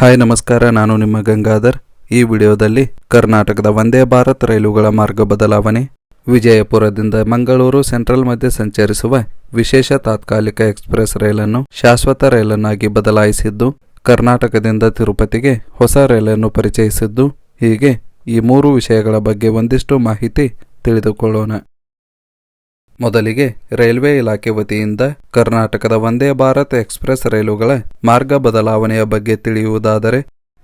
Hi, ನಮಸ್ಕಾರ. ನಾನು ನಿಮ್ಮ ಗಂಗಾಧರ್. ಈ ವಿಡಿಯೋದಲ್ಲಿ ಕರ್ನಾಟಕದ ವಂದೇ ಭಾರತ್ ರೈಲುಗಳ ಮಾರ್ಗ ಬದಲಾವಣೆ, ವಿಜಯಪುರದಿಂದ ಮಂಗಳೂರು ಸೆಂಟ್ರಲ್ ಮಧ್ಯೆ ಸಂಚರಿಸುವ ವಿಶೇಷ ತಾತ್ಕಾಲಿಕ ಎಕ್ಸ್ಪ್ರೆಸ್ ರೈಲನ್ನು ಶಾಶ್ವತ ರೈಲನ್ನಾಗಿ ಬದಲಾಯಿಸಿದ್ದು, ಕರ್ನಾಟಕದಿಂದ ತಿರುಪತಿಗೆ ಹೊಸ ರೈಲನ್ನು ಪರಿಚಯಿಸಿದ್ದು. ಹೀಗೆ ಈ ಮೂರು ವಿಷಯಗಳ ಬಗ್ಗೆ ಒಂದಿಷ್ಟು ಮಾಹಿತಿ ತಿಳಿದುಕೊಳ್ಳೋಣ. ಮೊದಲಿಗೆ ರೈಲ್ವೆ ಇಲಾಖೆ ವತಿಯಿಂದ ಕರ್ನಾಟಕದ ವಂದೇ ಭಾರತ್ ಎಕ್ಸ್ಪ್ರೆಸ್ ರೈಲುಗಳ ಮಾರ್ಗ ಬದಲಾವಣೆಯ ಬಗ್ಗೆ ತಿಳಿಯುವುದಾದರೆ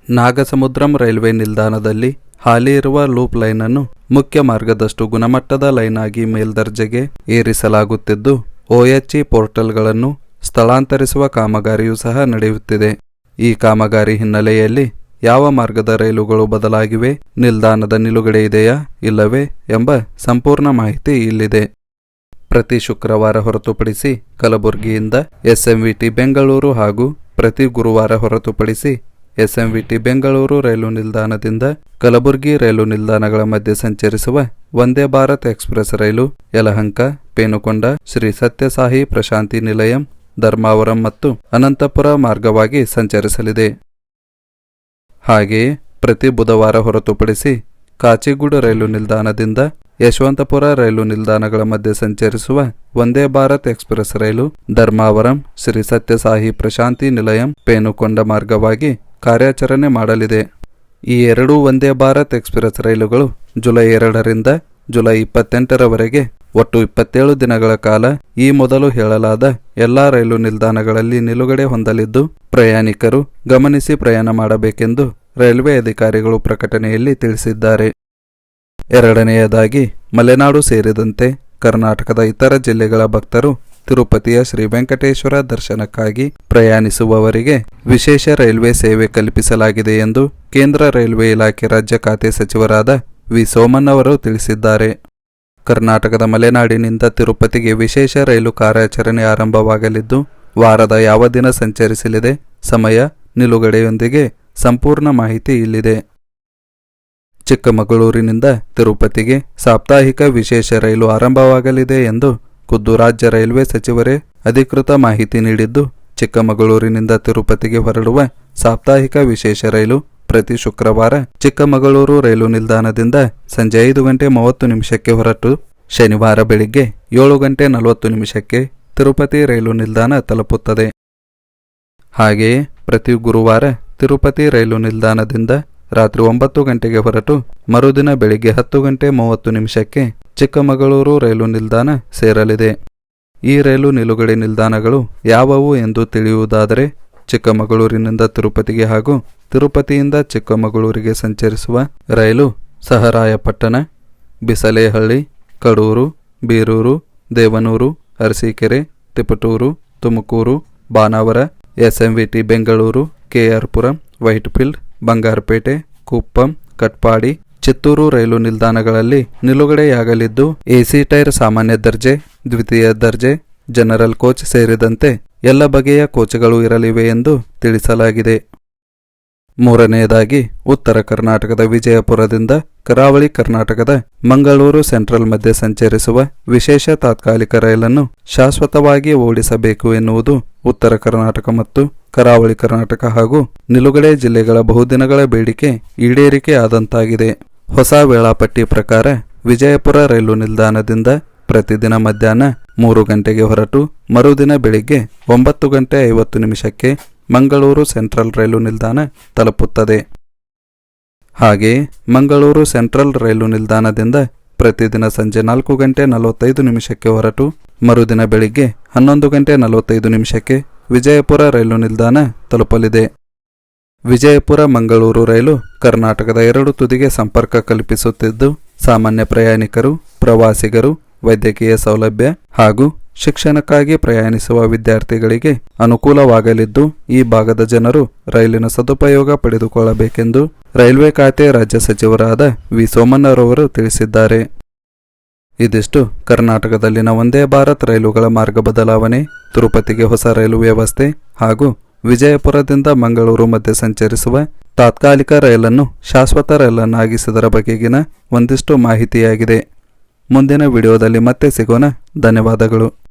ನಾಗಸಮುದ್ರಂ ರೈಲ್ವೆ ನಿಲ್ದಾಣದಲ್ಲಿ ಹಾಲಿ ಇರುವ ಲೂಪ್ ಲೈನ್ ಅನ್ನು ಮುಖ್ಯ ಮಾರ್ಗದಷ್ಟು ಗುಣಮಟ್ಟದ ಲೈನ್ ಆಗಿ ಮೇಲ್ದರ್ಜೆಗೆ ಏರಿಸಲಾಗುತ್ತಿದ್ದು ಒಎಚ್ಇ ಪೋರ್ಟಲ್ಗಳನ್ನು ಸ್ಥಳಾಂತರಿಸುವ ಕಾಮಗಾರಿಯೂ ಸಹ ನಡೆಯುತ್ತಿದೆ. ಈ ಕಾಮಗಾರಿ ಹಿನ್ನೆಲೆಯಲ್ಲಿ ಯಾವ ಮಾರ್ಗದ ರೈಲುಗಳು ಬದಲಾಗಿವೆ, ನಿಲ್ದಾಣದ ನಿಲುಗಡೆ ಇದೆಯಾ, ಇಲ್ಲವೇ ಎಂಬ ಸಂಪೂರ್ಣ ಮಾಹಿತಿ ಇಲ್ಲಿದೆ. ಪ್ರತಿ ಶುಕ್ರವಾರ ಹೊರತುಪಡಿಸಿ ಕಲಬುರಗಿಯಿಂದ ಎಸ್ಎಂವಿಟಿ ಬೆಂಗಳೂರು ಹಾಗೂ ಪ್ರತಿ ಗುರುವಾರ ಹೊರತುಪಡಿಸಿ ಎಸ್ಎಂವಿಟಿ ಬೆಂಗಳೂರು ರೈಲು ನಿಲ್ದಾಣದಿಂದ ಕಲಬುರಗಿ ರೈಲು ನಿಲ್ದಾಣಗಳ ಮಧ್ಯೆ ಸಂಚರಿಸುವ ವಂದೇ ಭಾರತ್ ಎಕ್ಸ್ಪ್ರೆಸ್ ರೈಲು ಯಲಹಂಕ, ಪೇನುಕೊಂಡ, ಶ್ರೀ ಸತ್ಯಸಾಹಿ ಪ್ರಶಾಂತಿ ನಿಲಯಂ, ಧರ್ಮಾವರಂ ಮತ್ತು ಅನಂತಪುರ ಮಾರ್ಗವಾಗಿ ಸಂಚರಿಸಲಿದೆ. ಹಾಗೆಯೇ ಪ್ರತಿ ಬುಧವಾರ ಹೊರತುಪಡಿಸಿ ಕಾಚಿಗೂಡು ರೈಲು ನಿಲ್ದಾಣದಿಂದ ಯಶವಂತಪುರ ರೈಲು ನಿಲ್ದಾಣಗಳ ಮಧ್ಯೆ ಸಂಚರಿಸುವ ವಂದೇ ಭಾರತ್ ಎಕ್ಸ್ಪ್ರೆಸ್ ರೈಲು ಧರ್ಮಾವರಂ, ಶ್ರೀ ಸತ್ಯಸಾಹಿ ಪ್ರಶಾಂತಿ ನಿಲಯಂ, ಪೇನುಕೊಂಡ ಮಾರ್ಗವಾಗಿ ಕಾರ್ಯಾಚರಣೆ ಮಾಡಲಿದೆ. ಈ ಎರಡೂ ವಂದೇ ಭಾರತ್ ಎಕ್ಸ್ಪ್ರೆಸ್ ರೈಲುಗಳು ಜುಲೈ ಎರಡರಿಂದ ಜುಲೈ ಇಪ್ಪತ್ತೆಂಟರವರೆಗೆ ಒಟ್ಟು ಇಪ್ಪತ್ತೇಳು ದಿನಗಳ ಕಾಲ ಈ ಮೊದಲು ಹೇಳಲಾದ ಎಲ್ಲಾ ರೈಲು ನಿಲ್ದಾಣಗಳಲ್ಲಿ ನಿಲುಗಡೆ ಹೊಂದಲಿದ್ದು, ಪ್ರಯಾಣಿಕರು ಗಮನಿಸಿ ಪ್ರಯಾಣ ಮಾಡಬೇಕೆಂದು ರೈಲ್ವೆ ಅಧಿಕಾರಿಗಳು ಪ್ರಕಟಣೆಯಲ್ಲಿ ತಿಳಿಸಿದ್ದಾರೆ. ಎರಡನೆಯದಾಗಿ ಮಲೆನಾಡು ಸೇರಿದಂತೆ ಕರ್ನಾಟಕದ ಇತರ ಜಿಲ್ಲೆಗಳ ಭಕ್ತರು ತಿರುಪತಿಯ ಶ್ರೀ ವೆಂಕಟೇಶ್ವರ ದರ್ಶನಕ್ಕಾಗಿ ಪ್ರಯಾಣಿಸುವವರಿಗೆ ವಿಶೇಷ ರೈಲ್ವೆ ಸೇವೆ ಕಲ್ಪಿಸಲಾಗಿದೆ ಎಂದು ಕೇಂದ್ರ ರೈಲ್ವೆ ಇಲಾಖೆ ರಾಜ್ಯ ಖಾತೆ ಸಚಿವರಾದ ವಿ. ಸೋಮನ್ ಅವರು ತಿಳಿಸಿದ್ದಾರೆ. ಕರ್ನಾಟಕದ ಮಲೆನಾಡಿನಿಂದ ತಿರುಪತಿಗೆ ವಿಶೇಷ ರೈಲು ಕಾರ್ಯಾಚರಣೆ ಆರಂಭವಾಗಲಿದ್ದು, ವಾರದ ಯಾವ ದಿನ ಸಂಚರಿಸಲಿದೆ, ಸಮಯ, ನಿಲುಗಡೆಯೊಂದಿಗೆ ಸಂಪೂರ್ಣ ಮಾಹಿತಿ ಇಲ್ಲಿದೆ. ಚಿಕ್ಕಮಗಳೂರಿನಿಂದ ತಿರುಪತಿಗೆ ಸಾಪ್ತಾಹಿಕ ವಿಶೇಷ ರೈಲು ಆರಂಭವಾಗಲಿದೆ ಎಂದು ಖುದ್ದು ರಾಜ್ಯ ರೈಲ್ವೆ ಸಚಿವರೇ ಅಧಿಕೃತ ಮಾಹಿತಿ ನೀಡಿದ್ದು, ಚಿಕ್ಕಮಗಳೂರಿನಿಂದ ತಿರುಪತಿಗೆ ಹೊರಡುವ ಸಾಪ್ತಾಹಿಕ ವಿಶೇಷ ರೈಲು ಪ್ರತಿ ಶುಕ್ರವಾರ ಚಿಕ್ಕಮಗಳೂರು ರೈಲು ನಿಲ್ದಾಣದಿಂದ ಸಂಜೆ ಐದು ಗಂಟೆ ಮೂವತ್ತು ನಿಮಿಷಕ್ಕೆ ಹೊರಟು ಶನಿವಾರ ಬೆಳಿಗ್ಗೆ ಏಳು ಗಂಟೆ ನಲವತ್ತು ನಿಮಿಷಕ್ಕೆ ತಿರುಪತಿ ರೈಲು ನಿಲ್ದಾಣ ತಲುಪುತ್ತದೆ. ಹಾಗೆಯೇ ಪ್ರತಿ ಗುರುವಾರ ತಿರುಪತಿ ರೈಲು ನಿಲ್ದಾಣದಿಂದ ರಾತ್ರಿ ಒಂಬತ್ತು ಗಂಟೆಗೆ ಹೊರಟು ಮರುದಿನ ಬೆಳಿಗ್ಗೆ ಹತ್ತು ಗಂಟೆ ಮೂವತ್ತು ನಿಮಿಷಕ್ಕೆ ಚಿಕ್ಕಮಗಳೂರು ರೈಲು ನಿಲ್ದಾಣ ಸೇರಲಿದೆ. ಈ ರೈಲು ನಿಲುಗಡೆ ನಿಲ್ದಾಣಗಳು ಯಾವುವು ಎಂದು ತಿಳಿಯುವುದಾದರೆ ಚಿಕ್ಕಮಗಳೂರಿನಿಂದ ತಿರುಪತಿಗೆ ಹಾಗೂ ತಿರುಪತಿಯಿಂದ ಚಿಕ್ಕಮಗಳೂರಿಗೆ ಸಂಚರಿಸುವ ರೈಲು ಸಹರಾಯಪಟ್ಟಣ, ಬಿಸಲೇಹಳ್ಳಿ, ಕಡೂರು, ಬೀರೂರು, ದೇವನೂರು, ಅರಸೀಕೆರೆ, ತಿಪಟೂರು, ತುಮಕೂರು, ಬಾನಾವರ, ಎಸ್ಎಂವಿಟಿ ಬೆಂಗಳೂರು, ಕೆಆರ್ಪುರಂ, ವೈಟ್ಫೀಲ್ಡ್ ಬಂಗಾರಪೇಟೆ, ಕುಪ್ಪಂ, ಕಟ್ಪಾಡಿ, ಚಿತ್ತೂರು ರೈಲು ನಿಲ್ದಾಣಗಳಲ್ಲಿ ನಿಲುಗಡೆಯಾಗಲಿದ್ದು ಎಸಿ ಟೈರ್ ಸಾಮಾನ್ಯ ದರ್ಜೆ, ದ್ವಿತೀಯ ದರ್ಜೆ, ಜನರಲ್ ಕೋಚ್ ಸೇರಿದಂತೆ ಎಲ್ಲ ಬಗೆಯ ಕೋಚ್ಗಳು ಇರಲಿವೆ ಎಂದು ತಿಳಿಸಲಾಗಿದೆ. ಮೂರನೆಯದಾಗಿ ಉತ್ತರ ಕರ್ನಾಟಕದ ವಿಜಯಪುರದಿಂದ ಕರಾವಳಿ ಕರ್ನಾಟಕದ ಮಂಗಳೂರು ಸೆಂಟ್ರಲ್ ಮಧ್ಯೆ ಸಂಚರಿಸುವ ವಿಶೇಷ ತಾತ್ಕಾಲಿಕ ರೈಲನ್ನು ಶಾಶ್ವತವಾಗಿ ಓಡಿಸಬೇಕು ಎನ್ನುವುದು ಉತ್ತರ ಕರ್ನಾಟಕ ಮತ್ತು ಕರಾವಳಿ ಕರ್ನಾಟಕ ಹಾಗೂ ನಿಲುಗಡೆ ಜಿಲ್ಲೆಗಳ ಬಹುದಿನಗಳ ಬೇಡಿಕೆ ಈಡೇರಿಕೆ ಆದಂತಾಗಿದೆ. ಹೊಸ ವೇಳಾಪಟ್ಟಿ ಪ್ರಕಾರ ವಿಜಯಪುರ ರೈಲು ನಿಲ್ದಾಣದಿಂದ ಪ್ರತಿದಿನ ಮಧ್ಯಾಹ್ನ ಮೂರು ಗಂಟೆಗೆ ಹೊರಟು ಮರುದಿನ ಬೆಳಿಗ್ಗೆ ಒಂಬತ್ತು ಗಂಟೆ ಐವತ್ತು ನಿಮಿಷಕ್ಕೆ ಮಂಗಳೂರು ಸೆಂಟ್ರಲ್ ರೈಲು ನಿಲ್ದಾಣ ತಲುಪುತ್ತದೆ. ಹಾಗೆಯೇ ಮಂಗಳೂರು ಸೆಂಟ್ರಲ್ ರೈಲು ನಿಲ್ದಾಣದಿಂದ ಪ್ರತಿದಿನ ಸಂಜೆ ನಾಲ್ಕು ಗಂಟೆ ನಲವತ್ತೈದು ನಿಮಿಷಕ್ಕೆ ಹೊರಟು ಮರುದಿನ ಬೆಳಿಗ್ಗೆ ಹನ್ನೊಂದು ಗಂಟೆ ನಲವತ್ತೈದು ನಿಮಿಷಕ್ಕೆ ವಿಜಯಪುರ ರೈಲು ನಿಲ್ದಾಣ ತಲುಪಲಿದೆ. ವಿಜಯಪುರ ಮಂಗಳೂರು ರೈಲು ಕರ್ನಾಟಕದ ಎರಡು ತುದಿಗೆ ಸಂಪರ್ಕ ಕಲ್ಪಿಸುತ್ತಿದ್ದು, ಸಾಮಾನ್ಯ ಪ್ರಯಾಣಿಕರು, ಪ್ರವಾಸಿಗರು, ವೈದ್ಯಕೀಯ ಸೌಲಭ್ಯ ಹಾಗೂ ಶಿಕ್ಷಣಕ್ಕಾಗಿ ಪ್ರಯಾಣಿಸುವ ವಿದ್ಯಾರ್ಥಿಗಳಿಗೆ ಅನುಕೂಲವಾಗಲಿದ್ದು, ಈ ಭಾಗದ ಜನರು ರೈಲಿನ ಸದುಪಯೋಗ ಪಡೆದುಕೊಳ್ಳಬೇಕೆಂದು ರೈಲ್ವೆ ಖಾತೆ ರಾಜ್ಯ ಸಚಿವರಾದ ವಿ ಸೋಮಣ್ಣರವರು ತಿಳಿಸಿದ್ದಾರೆ. ಇದಿಷ್ಟು. ಕರ್ನಾಟಕದಲ್ಲಿನ ಒಂದೇ ಭಾರತ್ ರೈಲುಗಳ ಮಾರ್ಗ ಬದಲಾವಣೆ, ತಿರುಪತಿಗೆ ಹೊಸ ರೈಲು ವ್ಯವಸ್ಥೆ ಹಾಗೂ ವಿಜಯಪುರದಿಂದ ಮಂಗಳೂರು ಮಧ್ಯೆ ಸಂಚರಿಸುವ ತಾತ್ಕಾಲಿಕ ರೈಲನ್ನು ಶಾಶ್ವತ ರೈಲನ್ನಾಗಿಸಿದರ ಬಗೆಗಿನ ಒಂದಿಷ್ಟು ಮಾಹಿತಿಯಾಗಿದೆ. ಮುಂದಿನ ವಿಡಿಯೋದಲ್ಲಿ ಮತ್ತೆ ಸಿಗೋಣ. ಧನ್ಯವಾದಗಳು.